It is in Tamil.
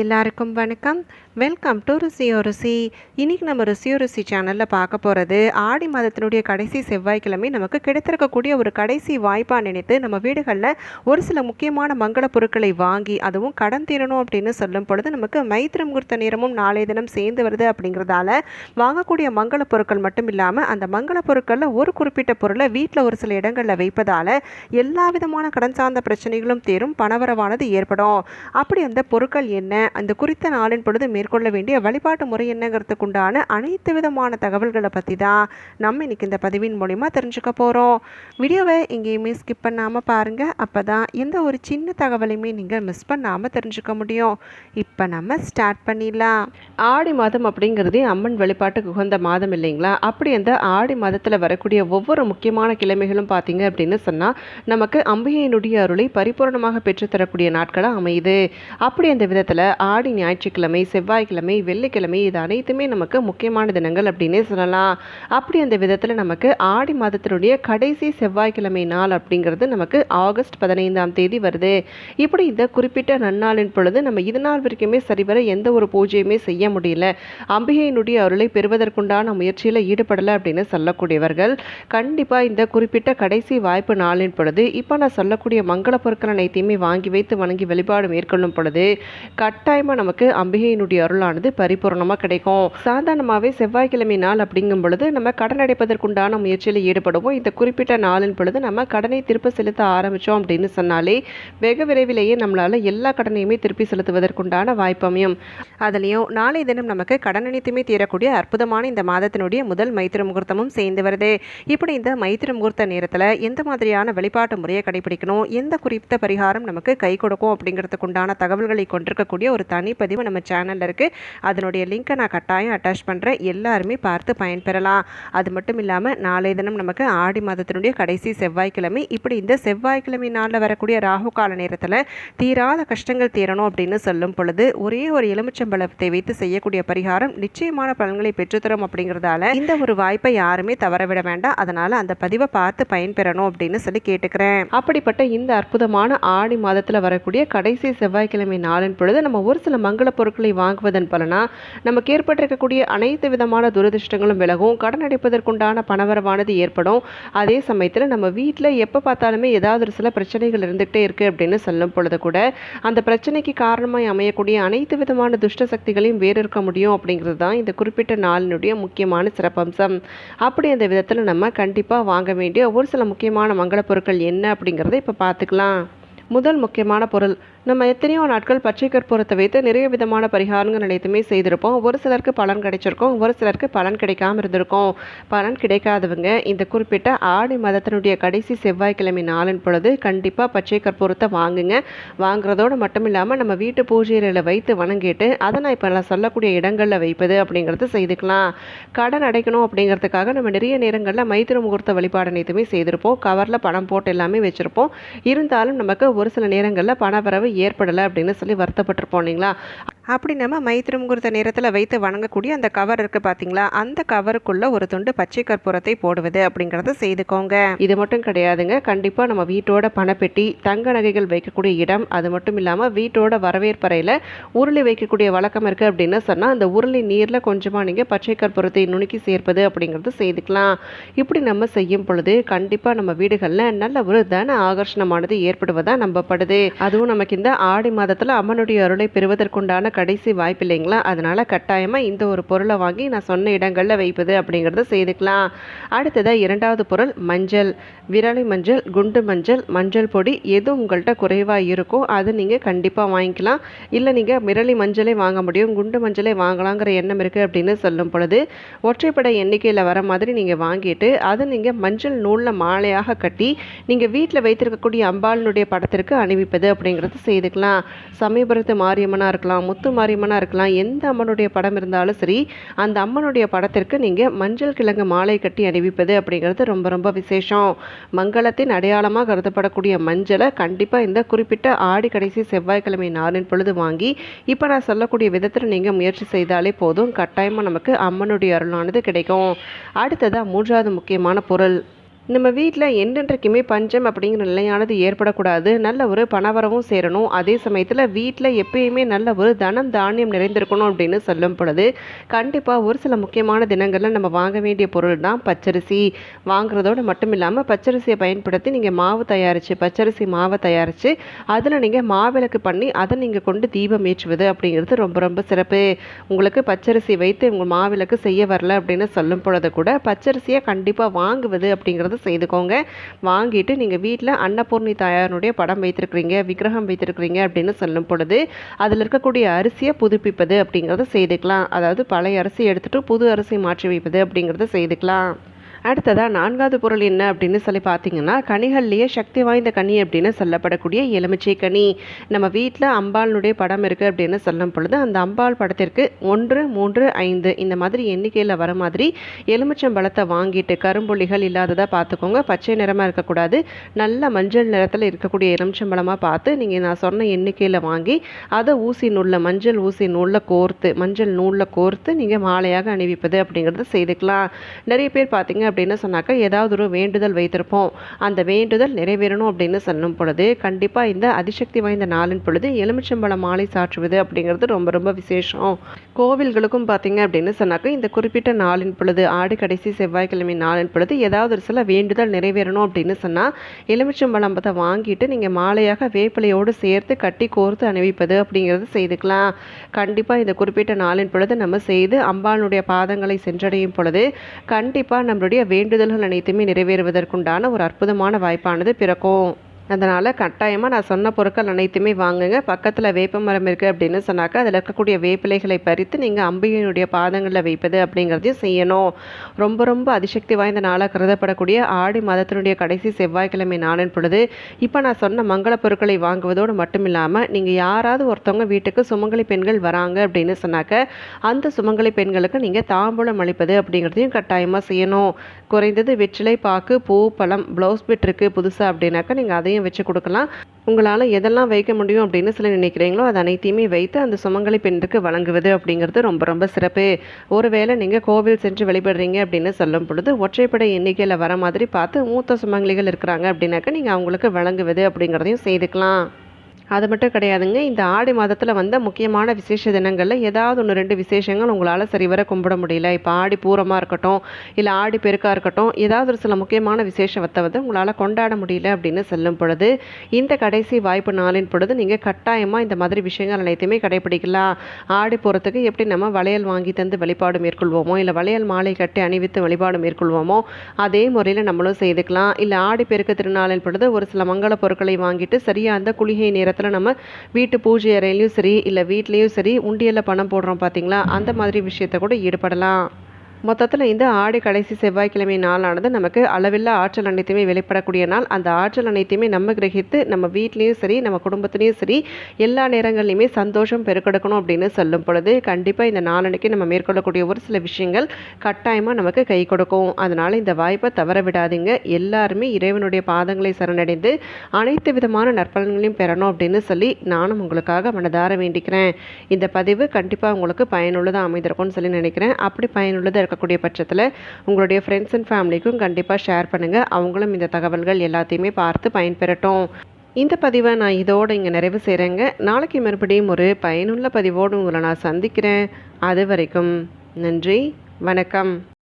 எல்லாருக்கும் வணக்கம். வெல்கம் டு ருசியோ ருசி. இன்றைக்கி நம்ம ருசியோ ருசி சேனலில் பார்க்க போகிறது ஆடி மாதத்தினுடைய கடைசி செவ்வாய்க்கிழமை நமக்கு கிடைத்திருக்கக்கூடிய ஒரு கடைசி வாய்ப்பாக நினைத்து நம்ம வீடுகளில் ஒரு சில முக்கியமான மங்கள பொருட்களை வாங்கி அதுவும் கடன் தீரணும் அப்படின்னு சொல்லும் பொழுது நமக்கு மைத்திர முகூர்த்த நேரமும் நாளைய தினம் சேர்ந்து வருது அப்படிங்கிறதால வாங்கக்கூடிய மங்கள பொருட்கள் மட்டும் இல்லாமல் அந்த மங்கள பொருட்களில் ஒரு குறிப்பிட்ட பொருளை வீட்டில் ஒரு சில இடங்களில் வைப்பதால் எல்லா விதமான கடன் சார்ந்த பிரச்சனைகளும் தீரும் பணவரவானது ஏற்படும். அப்படி அந்த பொருட்கள் என்ன? அந்த குறித்த நாளின் பொழுது மேற்கொள்ள வேண்டிய வழிபாட்டு முறை என்னங்கிறதுக்கு உண்டான அனைத்து விதமான தகவல்களை பற்றி தான் நம்ம இன்னைக்கு இந்த பதிவின் மூலிமா தெரிஞ்சுக்க போகிறோம் வீடியோவை எங்கேயுமே ஸ்கிப் பண்ணாமல் பாருங்கள் அப்போ தான் எந்த ஒரு சின்ன தகவலையுமே நீங்கள் மிஸ் பண்ணாமல் தெரிஞ்சுக்க முடியும். இப்போ நம்ம ஸ்டார்ட் பண்ணிடலாம். ஆடி மாதம் அப்படிங்கிறதே அம்மன் வழிபாட்டுக்கு உகந்த மாதம் இல்லைங்களா? அப்படி அந்த ஆடி மாதத்தில் வரக்கூடிய ஒவ்வொரு முக்கியமான கிழமைகளும் பார்த்தீங்க அப்படின்னு சொன்னால் நமக்கு அம்பிகையினுடைய அருளை பரிபூர்ணமாக பெற்றுத்தரக்கூடிய நாட்களாக அமையுது. அப்படி அந்த விதத்தில் ஆடி ஞாயிற்றுக்கிழமை செவ்வாய்க்கிழமை வெள்ளிக்கிழமை இது அனைத்துமே நமக்கு முக்கியமான தினங்கள் அப்படின்னே சொல்லலாம். அப்படி அந்த விதத்தில் நமக்கு ஆடி மாதத்தினுடைய கடைசி செவ்வாய்க்கிழமை நாள் அப்படிங்கிறது நமக்கு ஆகஸ்ட் பதினைந்தாம் தேதி வருது. இப்படி இந்த குறிப்பிட்ட நன்னாளின் பொழுது நம்ம இது நாள் வரைக்குமே சரிவர எந்த ஒரு பூஜையுமே செய்ய முடியல. அம்பிகையினுடைய அருளை பெறுவதற்குண்டான முயற்சியில் ஈடுபடலை அப்படின்னு சொல்லக்கூடியவர்கள் கண்டிப்பாக இந்த குறிப்பிட்ட கடைசி வாய்ப்பு நாளின் பொழுது இப்போ நான் சொல்லக்கூடிய மங்கள பொருட்கள் அனைத்தையுமே வாங்கி வைத்து வணங்கி வழிபாடு மேற்கொள்ளும் பொழுது கட்டாயமாக நமக்கு அம்பிகையினுடைய அருளானது பரிபூர்ணமாக கிடைக்கும். சாதாரணமாகவே செவ்வாய்க்கிழமை நாள் அப்படிங்கும் பொழுது நம்ம கடன் அடைப்பதற்குண்டான முயற்சியில் ஈடுபடுவோம். இந்த குறிப்பிட்ட நாளின் பொழுது நம்ம கடனை திருப்ப செலுத்த ஆரம்பித்தோம் அப்படின்னு சொன்னாலே வெகு விரைவிலேயே நம்மளால் எல்லா கடனையுமே திருப்பி செலுத்துவதற்குண்டான வாய்ப்பமையும் அதுலேயும் நாளை தினம் நமக்கு கடன் அனைத்துமே தீரக்கூடிய அற்புதமான இந்த மாதத்தினுடைய முதல் மைத்திர முகூர்த்தமும் சேர்ந்து வருது. இப்படி இந்த மைத்திர முகூர்த்த நேரத்தில் எந்த மாதிரியான வழிபாட்டு முறையை கடைபிடிக்கணும்? எந்த குறிப்பிட்ட பரிகாரம் நமக்கு கை கொடுக்கும் அப்படிங்கிறதுக்கு உண்டான தகவல்களை கொண்டிருக்கக்கூடிய ஒரு தனிப்பதிவு நம்ம சேனலில் இருக்குது அதனுடைய லிங்க்கை நான் கட்டாயம் அட்டாச் பண்ணுறேன் எல்லாருமே பார்த்து பயன்பெறலாம். அது மட்டும் இல்லாமல் நாளைய தினம் நமக்கு ஆடி மாதத்தினுடைய கடைசி செவ்வாய்க்கிழமை. இப்படி இந்த செவ்வாய்க்கிழமை நாளில் வரக்கூடிய ராகு கால நேரத்தில் தீராத கஷ்டங்கள் தீரணும் அப்படின்னு சொல்லும் பொழுது ஒரே ஒரு எலுமிச்சம்பழத்தை வைத்து செய்யக்கூடிய பரிகாரம் நிச்சயமான பலன்களை பெற்றுத்தரும் அப்படிங்கிறதால இந்த ஒரு வாய்ப்பை யாருமே தவறவிட வேண்டாம். அதனால் அந்த பதிவை பார்த்து பயன்பெறணும் அப்படின்னு சொல்லி கேட்டுக்கிறேன். அப்படிப்பட்ட இந்த அற்புதமான ஆடி மாதத்தில் வரக்கூடிய கடைசி செவ்வாய்க்கிழமை நாளின் பொழுது நம்ம ஒரு சில மங்கள பொருட்களை வாங்குவதன் பலனா நமக்கு ஏற்பட்டிருக்கக்கூடிய அனைத்து விதமான துரதிருஷ்டங்களும் விலகும். கடன் அடைப்பதற்குண்டான பணவரவானது ஏற்படும். அதே சமயத்தில் நம்ம வீட்டில் எப்போ பார்த்தாலுமே ஏதாவது ஒரு சில பிரச்சனைகள் இருந்துகிட்டே இருக்குது அப்படின்னு சொல்லும் பொழுது கூட அந்த பிரச்சனைக்கு காரணமாக அமையக்கூடிய அனைத்து விதமான துஷ்ட சக்திகளையும் வேறிருக்க முடியும் அப்படிங்கிறது தான் இந்த குறிப்பிட்ட நாளினுடைய முக்கியமான சிறப்பம்சம். அப்படி அந்த விதத்தில் நம்ம கண்டிப்பாக வாங்க வேண்டிய ஒரு சில முக்கியமான மங்கள பொருட்கள் என்ன அப்படிங்கிறத இப்போ பார்த்துக்கலாம். முதல் முக்கியமான பொருள் நம்ம எத்தனையோ நாட்கள் பச்சை கற்பூரத்தை வைத்து நிறைய விதமான பரிகாரங்கள் அனைத்துமே செய்திருப்போம். ஒரு சிலருக்கு பலன் கிடைச்சிருக்கும் ஒரு சிலருக்கு பலன் கிடைக்காம இருந்திருக்கும். பலன் கிடைக்காதவங்க இந்த குறிப்பிட்ட ஆடி மதத்தினுடைய கடைசி செவ்வாய்க்கிழமை நாளின் பொழுது கண்டிப்பாக பச்சை கற்பூரத்தை வாங்குங்க. வாங்குறதோடு மட்டும் இல்லாமல் நம்ம வீட்டு பூஜையில் வைத்து வணங்கிட்டு அதை நான் இப்போ நான் சொல்லக்கூடிய இடங்களில் வைப்பது அப்படிங்கிறது செய்துக்கலாம். கடன் அடைக்கணும் அப்படிங்கிறதுக்காக நம்ம நிறைய நேரங்களில் மைத்திர முகூர்த்த வழிபாடு அனைத்துமே செய்திருப்போம். கவரில் பணம் போட்டு எல்லாமே வச்சுருப்போம். இருந்தாலும் நமக்கு ஒரு சில நேரங்களில் பணவரவு ஏற்படலை அப்படின்னு சொல்லி வருத்தப்பட்டிருப்போம் இல்லைங்களா? அப்படி நம்ம மைத்திர முகூர்த்த நேரத்தில் வைத்து வணங்கக்கூடிய அந்த கவர் இருக்குது பார்த்தீங்களா அந்த கவருக்குள்ளே ஒரு துண்டு பச்சை கற்பூரத்தை போடுவது அப்படிங்கிறத செய்துக்கோங்க. இது மட்டும் கிடையாதுங்க. கண்டிப்பாக நம்ம வீட்டோட பணப்பெட்டி தங்க நகைகள் வைக்கக்கூடிய இடம் அது மட்டும் இல்லாமல் வீட்டோட வரவேற்பறையில் உருளி வைக்கக்கூடிய வழக்கம் இருக்குது அப்படின்னு சொன்னால் அந்த உருளி நீரில் கொஞ்சமாக நீங்கள் பச்சை கற்பூரத்தை நுணுக்கி சேர்ப்பது அப்படிங்கிறது செய்துக்கலாம். இப்படி நம்ம செய்யும் பொழுது கண்டிப்பாக நம்ம வீடுகளில் நல்ல ஒரு தன ஆகர்ஷணமானது ஏற்படுவதாக நம்பப்படுது. அதுவும் நமக்கு இந்த ஆடி மாதத்தில் அம்மனுடைய அருளை பெறுவதற்குண்டான கடைசி வாய்ப்பு இல்லைங்களா? அதனால் கட்டாயமாக இந்த ஒரு பொருளை வாங்கி நான் சொன்ன இடங்களில் வைப்பது அப்படிங்கிறத செய்துக்கலாம். அடுத்ததாக இரண்டாவது பொருள் மஞ்சள். விரலி மஞ்சள் குண்டு மஞ்சள் மஞ்சள் பொடி எது உங்கள்கிட்ட குறைவாக இருக்கோ அது நீங்கள் கண்டிப்பாக வாங்கிக்கலாம். இல்லை நீங்கள் விரலி மஞ்சளே வாங்க முடியும் குண்டு மஞ்சளே வாங்கலாங்கிற எண்ணம் இருக்குது அப்படின்னு சொல்லும் பொழுது ஒற்றைப்படை எண்ணிக்கையில் வர மாதிரி நீங்கள் வாங்கிட்டு அதை நீங்கள் மஞ்சள் நூலில் மாலையாக கட்டி நீங்கள் வீட்டில் வைத்திருக்கக்கூடிய அம்பாளினுடைய படத்திற்கு அணிவிப்பது அப்படிங்கிறது செய்துக்கலாம். சமயபுரத்து மாரியம்மனாக இருக்கலாம் முத்து மாரியம்மனாக இருக்கலாம். எந்த அம்மனுடைய படம் இருந்தாலும் சரி அந்த அம்மனுடைய படத்திற்கு நீங்கள் மஞ்சள் கிழங்கு மாலை கட்டி அணிவிப்பது அப்படிங்கிறது ரொம்ப ரொம்ப விசேஷம். மங்களத்தின் அடையாளமாக கருதப்படக்கூடிய மஞ்சளை கண்டிப்பாக இந்த குறிப்பிட்ட ஆடி கடைசி செவ்வாய்க்கிழமை நாளின் பொழுது வாங்கி இப்போ நான் சொல்லக்கூடிய விதத்தில் நீங்கள் முயற்சி செய்தாலே போதும். கட்டாயமாக நமக்கு அம்மனுடைய அருளானது கிடைக்கும். அடுத்ததாக மூன்றாவது முக்கியமான பொருள். நம்ம வீட்டில் என்றென்றைக்குமே பஞ்சம் அப்படிங்கிற நிலையானது ஏற்படக்கூடாது. நல்ல ஒரு பணவரவும் சேரணும். அதே சமயத்தில் வீட்டில் எப்பயுமே நல்ல ஒரு தனம் தானியம் நிறைந்திருக்கணும் அப்படின்னு சொல்லும் பொழுது கண்டிப்பாக ஒரு சில முக்கியமான தினங்களில் நம்ம வாங்க வேண்டிய பொருள் தான் பச்சரிசி. வாங்குறதோடு மட்டும் இல்லாமல் பச்சரிசியை பயன்படுத்தி நீங்கள் மாவு தயாரித்து பச்சரிசி மாவை தயாரித்து அதில் நீங்கள் மாவிளக்கு பண்ணி அதை நீங்கள் கொண்டு தீபம் ஏற்றுவது அப்படிங்கிறது ரொம்ப ரொம்ப சிறப்பு. உங்களுக்கு பச்சரிசி வைத்து உங்கள் மாவிளக்கு செய்ய வரல அப்படின்னு சொல்லும் பொழுது கூட பச்சரிசியை கண்டிப்பாக வாங்குவது அப்படிங்கிறது வந்து செய்துக்கோங்க. வாங்கிட்டு நீங்கள் வீட்டில் அன்னபூர்ணி தாயாருடைய படம் வைத்திருக்கிறீங்க விக்கிரகம் வைத்திருக்கிறீங்க அப்படின்னு சொல்லும் பொழுது அதில் இருக்கக்கூடிய அரிசியை புதுப்பிப்பது அப்படிங்கிறத செய்துக்கலாம். அதாவது பழைய அரிசி எடுத்துகிட்டு புது அரிசி மாற்றி வைப்பது அப்படிங்கிறத செய்துக்கலாம். அடுத்ததாக நான்காவது பொருள் என்ன அப்படின்னு சொல்லி பார்த்தீங்கன்னா கனிகள்லேயே சக்தி வாய்ந்த கனி அப்படின்னு சொல்லப்படக்கூடிய எலுமிச்சை கனி. நம்ம வீட்டில் அம்பாளுடைய படம் இருக்குது அப்படின்னு சொல்லும் பொழுது அந்த அம்பாள் படத்திற்கு ஒன்று மூன்று ஐந்து இந்த மாதிரி எண்ணிக்கையில் வர மாதிரி எலுமிச்சம்பழத்தை வாங்கிட்டு கரும்புள்ளிகள் இல்லாததாக பார்த்துக்கோங்க. பச்சை நிறமாக இருக்கக்கூடாது. நல்ல மஞ்சள் நிறத்தில் இருக்கக்கூடிய எலுமிச்சம்பழமாக பார்த்து நீங்கள் நான் சொன்ன எண்ணிக்கையில் வாங்கி அதை ஊசி நூலில் மஞ்சள் ஊசி நூலில் கோர்த்து மஞ்சள் நூலில் கோர்த்து நீங்கள் மாலையாக அணிவிப்பது அப்படிங்கிறத செய்துக்கலாம். நிறைய பேர் பார்த்தீங்க அப்படின்னு சொன்னாக்கா ஏதாவது ஒரு வேண்டுதல் வைத்திருப்போம். அந்த வேண்டுதல் நிறைவேறணும் அப்படின்னு சொல்லும் பொழுது கண்டிப்பாக இந்த அதிசக்தி வாய்ந்த நாளின் பொழுது எலுமிச்சம்பழம் மாலை சாற்றுவது அப்படிங்கிறது ரொம்ப ரொம்ப விசேஷம். கோவில்களுக்கும் பார்த்தீங்க அப்படின்னு சொன்னாக்கா இந்த குறிப்பிட்ட நாளின் பொழுது ஆடு கடைசி செவ்வாய்க்கிழமை நாளின் பொழுது ஏதாவது ஒரு சில வேண்டுதல் நிறைவேறணும் அப்படின்னு சொன்னால் எலுமிச்சம்பழம் எலுமிச்சம்பழம்பத்தை வாங்கிட்டு நீங்கள் மாலையாக வேப்பிலையோடு சேர்த்து கட்டி கோர்த்து அணிவிப்பது அப்படிங்கிறது செய்துக்கலாம். கண்டிப்பாக இந்த குறிப்பிட்ட நாளின் பொழுது நம்ம செய்து அம்பாளுடைய பாதங்களை சென்றடையும் பொழுது கண்டிப்பாக நம்மளுடைய வேண்டுதல்கள் அனைத்துமே நிறைவேறுவதற்குண்டான ஒரு அற்புதமான வாய்ப்பானது பிறக்கும். அதனால் கட்டாயமாக நான் சொன்ன பொருட்கள் அனைத்துமே வாங்குங்க. பக்கத்தில் வேப்ப மரம் இருக்குது அப்படின்னு சொன்னாக்கா அதில் இருக்கக்கூடிய வேப்பிலைகளை பறித்து நீங்கள் அம்பிகையினுடைய பாதங்களில் வைப்பது அப்படிங்கிறதையும் செய்யணும். ரொம்ப ரொம்ப அதிசக்தி வாய்ந்த நாளாக கருதப்படக்கூடிய ஆடி மாதத்தினுடைய கடைசி செவ்வாய்க்கிழமை நாளின் பொழுது இப்போ நான் சொன்ன மங்கள பொருட்களை வாங்குவதோடு மட்டும் இல்லாமல் நீங்கள் யாராவது ஒருத்தவங்க வீட்டுக்கு சுமங்கலி பெண்கள் வராங்க அப்படின்னு சொன்னாக்க அந்த சுமங்கலி பெண்களுக்கு நீங்கள் தாம்பூலம் அளிப்பது அப்படிங்கிறதையும் கட்டாயமாக செய்யணும். குறைந்தது வெற்றிலை பாக்கு பூ பழம் ப்ளவுஸ் பிட் இருக்குது புதுசாக அப்படின்னாக்கா நீங்கள் அதையும் அதையும் வச்சு கொடுக்கலாம். உங்களால் எதெல்லாம் வைக்க முடியும் அப்படின்னு சொல்லி நினைக்கிறீங்களோ அது அனைத்தையுமே வைத்து அந்த சுமங்கலி பெண்ணுக்கு வழங்குவது அப்படிங்கிறது ரொம்ப ரொம்ப சிறப்பு. ஒருவேளை நீங்கள் கோவில் சென்று வழிபடுறீங்க அப்படின்னு சொல்லும் பொழுது ஒற்றைப்படை எண்ணிக்கையில் வர மாதிரி பார்த்து மூத்த சுமங்கலிகள் இருக்கிறாங்க அப்படின்னாக்க நீங்கள் அவங்களுக்கு வழங்குவது அப்படிங்கிறதையும் செய்துக்கலாம். அது மட்டும் கிடையாதுங்க. இந்த ஆடி மாதத்தில் வந்த முக்கியமான விசேஷ தினங்களில் ஏதாவது ஒன்று ரெண்டு விசேஷங்கள் உங்களால் சரிவர கும்பிட முடியல. இப்போ ஆடி பூரமாக இருக்கட்டும் இல்லை ஆடி பெருக்காக இருக்கட்டும் ஏதாவது ஒரு சில முக்கியமான விசேஷத்தை வந்து உங்களால் கொண்டாட முடியல அப்படின்னு சொல்லும் பொழுது இந்த கடைசி வாய்ப்பு நாளின் பொழுது நீங்கள் கட்டாயமாக இந்த மாதிரி விஷயங்கள் அனைத்தையுமே கடைபிடிக்கலாம். ஆடி போகிறதுக்கு எப்படி நம்ம வளையல் வாங்கி தந்து வழிபாடு மேற்கொள்வோமோ இல்லை வளையல் மாலை கட்டி அணிவித்து வழிபாடு மேற்கொள்வோமோ அதே முறையில் நம்மளும் செய்துக்கலாம். இல்லை ஆடி பெருக்க திருநாளின் பொழுது ஒரு சில மங்கள பொருட்களை வாங்கிட்டு சரியாக அந்த குளிகை நேரத்தில் இடத்துல நம்ம வீட்டு பூஜை அறையிலையும் சரி இல்லை வீட்லேயும் சரி உண்டியலில் பணம் போடுறோம் பார்த்தீங்களா அந்த மாதிரி விஷயத்த கூட ஈடுபடலாம். மொத்தத்தில் இந்த ஆடி கடைசி செவ்வாய்க்கிழமை நாளானது நமக்கு அளவில்லா ஆற்றல் அனைத்துமே வெளிப்படக்கூடிய நாள். அந்த ஆற்றல் அனைத்தையுமே நம்ம கிரகித்து நம்ம வீட்லேயும் சரி நம்ம குடும்பத்துலேயும் சரி எல்லா நேரங்கள்லையுமே சந்தோஷம் பெருக்கெடுக்கணும் அப்படின்னு சொல்லும் பொழுது கண்டிப்பாக இந்த நாளன்னைக்கு நம்ம மேற்கொள்ளக்கூடிய ஒரு சில விஷயங்கள் கட்டாயமாக நமக்கு கை கொடுக்கும். அதனால் இந்த வாய்ப்பை தவற விடாதீங்க. எல்லாருமே இறைவனுடைய பாதங்களை சரணடைந்து அனைத்து விதமான நற்பலன்களையும் பெறணும் அப்படின்னு சொல்லி நானும் உங்களுக்காக மனதார வேண்டிக்கிறேன். இந்த பதிவு கண்டிப்பாக உங்களுக்கு பயனுள்ளதாக அமைந்திருக்கும்னு சொல்லி நினைக்கிறேன். அப்படி பயனுள்ளதாக இருக்க இருக்கக்கூடிய பட்சத்தில் உங்களுடைய ஃப்ரெண்ட்ஸ் அண்ட் ஃபேமிலிக்கும் கண்டிப்பாக ஷேர் பண்ணுங்கள் அவங்களும் இந்த தகவல்கள் எல்லாத்தையுமே பார்த்து பயன்பெறட்டும். இந்த பதிவை நான் இதோடு இங்கே நிறைவு செய்கிறேங்க நாளைக்கு மறுபடியும் ஒரு பயனுள்ள பதிவோடு உங்களை நான் சந்திக்கிறேன். அது வரைக்கும் நன்றி வணக்கம்.